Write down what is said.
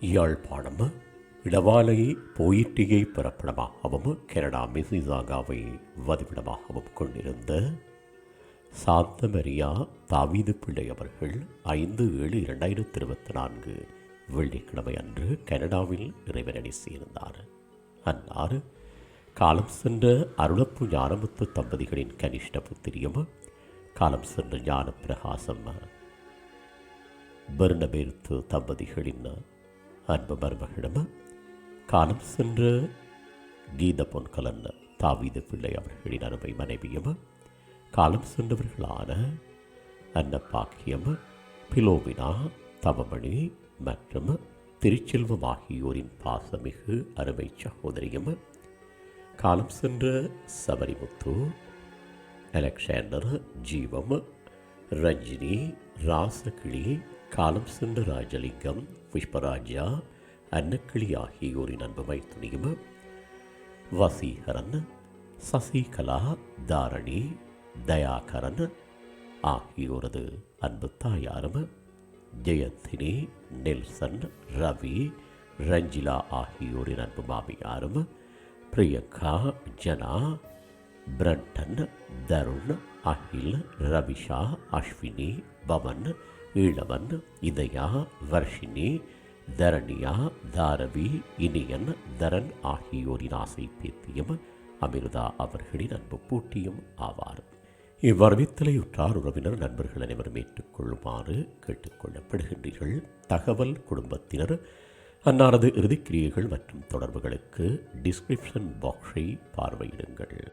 Yazhpanam இடவாலை போயிட்டியை பிறப்பிடமாகவும் Canada மிசிசாகாவை வதிவிடமாகவும் கொண்டிருந்த சாந்தமரியா தாவீது பிள்ளை அவர்கள் ஐந்து ஏழு இரண்டாயிரத்தி இருபத்தி நான்கு வெள்ளிக்கிழமை அன்று கனடாவில் இறைவனடி சேர்ந்தார். அன்னார் காலம் சென்ற அருளப்பு ஞானமுத்து தம்பதிகளின் கனிஷ்ட புத்திரியும் காலம் சென்ற ஞான பிரகாசம் பெர்னபேர்த்து தம்பதிகளின் அன்பு மருமகிடம காலம் சென்ற கீத பொன்கலன் தாவீது பிள்ளை அவர்களின் அருமை மனைவியும்? காலம் சென்றவர்களான அன்னப்பாக்கியம்? பிலோமினா தவமணி மற்றும்? திருச்செல்வம் ஆகியோரின் பாசமிகு அருமை சகோதரியும்? காலம் சென்ற சபரிமுத்து அலெக்சாண்டர் ஜீவம் ரஞ்சினி ராசகிளி காலம் சென்ற ராஜலிங்கம் புஷ்பராஜா அன்னக்கிளி ஆகியோரின் அன்புமை துணியும் வசீகரன் சசிகலா தாரணி தயாகரன் ஆகியோரது அன்பு தாயாரும். ஜெயந்தினி நெல்சன் ரவி ரஞ்சிலா ஆகியோரின் அன்பு மாமியாரும். பிரியங்கா ஜனா பிரண்டன் தருண் அகில் ரவிஷா அஸ்வினி பவன் ஈழவன் இதயா வர்ஷினி தரணியா தாரவி இனியன் தரன் ஆகியோரின் ஆசை பேத்தியும் அமிர்தா அவர்களின் அன்பு பூட்டியும் ஆவார். இவ்வரவித்தலையுற்றார் உறவினர் நண்பர்கள் அனைவரும் ஏற்றுக்கொள்ளுமாறு கேட்டுக்கொள்ளப்படுகின்றீர்கள். தகவல் குடும்பத்தினர் அன்னாரது இறுதிக்கிரியைகள் மற்றும் தொடர்புகளுக்கு டிஸ்கிரிப்ஷன் பாக்ஸை பார்வையிடுங்கள்.